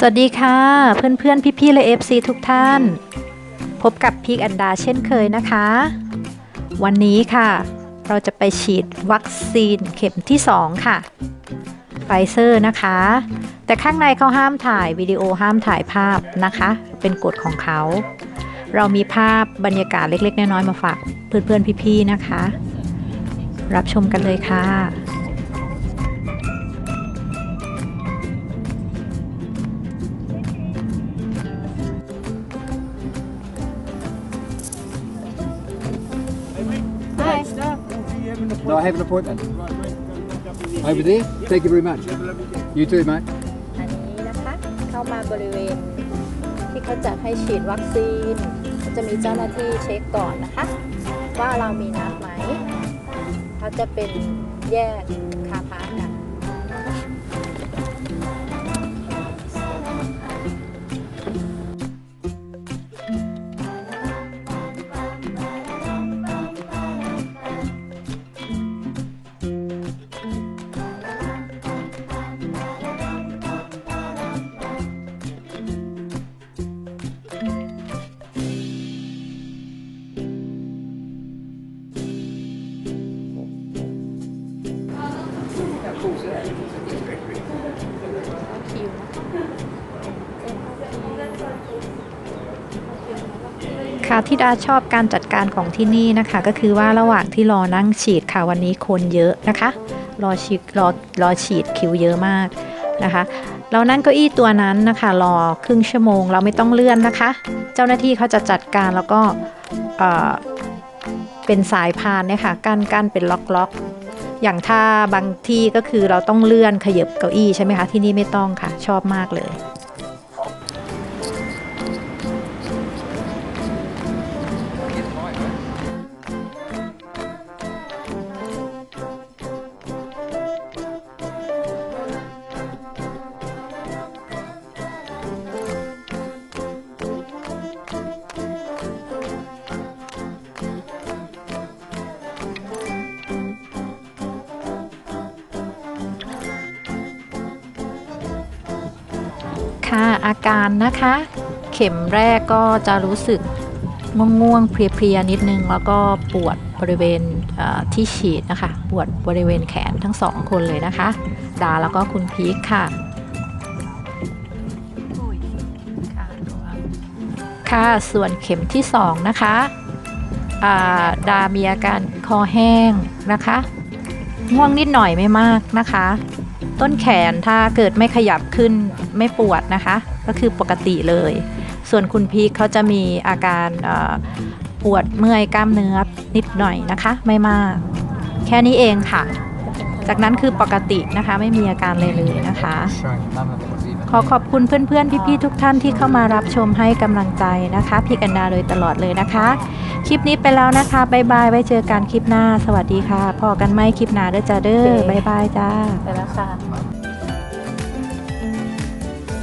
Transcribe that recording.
สวัสดีค่ะ เพื่อนเพื่อนพี่พี่ๆ และ FC ทุกท่าน พบกับพีกอันดาเช่นเคยนะคะ วันนี้ค่ะ เราจะไปฉีดวัคซีนเข็มที่ 2 ค่ะไฟเซอร์นะคะ แต่ข้างในเขาห้ามถ่ายวิดีโอห้ามถ่ายภาพนะคะ เป็นกฎของเขา เรามีภาพบรรยากาศเล็กๆ น้อยๆ มาฝากเพื่อนๆ พี่ๆ นะคะ รับชมกันเลยค่ะ No, I have an appointment. Over there. Thank you very much. You too, mate. อันนี้นะคะเข้ามาบริเวณที่เขาจัดให้ฉีดวัคซีน จะมีเจ้าหน้าที่เช็คก่อนนะคะ ว่าเรามีนัดไหมเขาจะเป็นแยกคาพาร์ทนะ ค่ะที่ดาชอบการจัดการของที่นี่นะคะ ก็คือว่าระหว่างที่รอนั่งฉีดค่ะวันนี้คนเยอะนะคะ รอฉีดรอรอฉีดคิวเยอะมากนะคะ เรานั่งเก้าอี้ตัวนั้นนะคะรอครึ่งชั่วโมง เราไม่ต้องเลื่อนนะคะ เจ้าหน้าที่เขาจะจัดการแล้วก็เออเป็นสายพานเนี่ยค่ะกั้นกั้นเป็นล็อกล็อก อย่างถ้าบางที่ก็คือเราต้องเลื่อนขยับเก้าอี้ใช่ไหมคะที่นี่ไม่ต้องค่ะ ชอบมากเลย ค่ะอาการนะคะ เข็มแรกก็จะรู้สึกง่วงๆเพลียๆนิดนึง แล้วก็ปวดบริเวณที่ฉีดนะคะ ปวดบริเวณแขนทั้งสองคนเลยนะคะ ดาแล้วก็คุณพีคค่ะค่ะส่วนเข็มที่สองนะคะาดามีอาการคอแห้งนะคะ ง่วงนิดหน่อยไม่มากนะคะ ต้นแขนถ้าเกิดไม่ขยับขึ้นไม่ปวดนะคะ ก็คือปกติเลย ส่วนคุณพีคเขาจะมีอาการปวดเมื่อยกล้ามเนื้อนิดหน่อยนะคะ ไม่มาก แค่นี้เองค่ะ จากนั้นคือปกตินะคะไม่มีอาการเลยเลยนะคะ อขอบคุณเพื่อนๆ พี่ๆ ทุกท่านที่เข้ามารับชมให้กำลังใจนะคะ พี่กันดาโดยตลอดเลยนะคะ คลิปนี้ไปแล้วนะคะบายบายไว้เจอกันคลิปหน้า สวัสดีค่ะพอกันไหมคลิปหน้าเด้อจ้าเด้อโอเคบายบายจ้า ไปแล้วค่ะ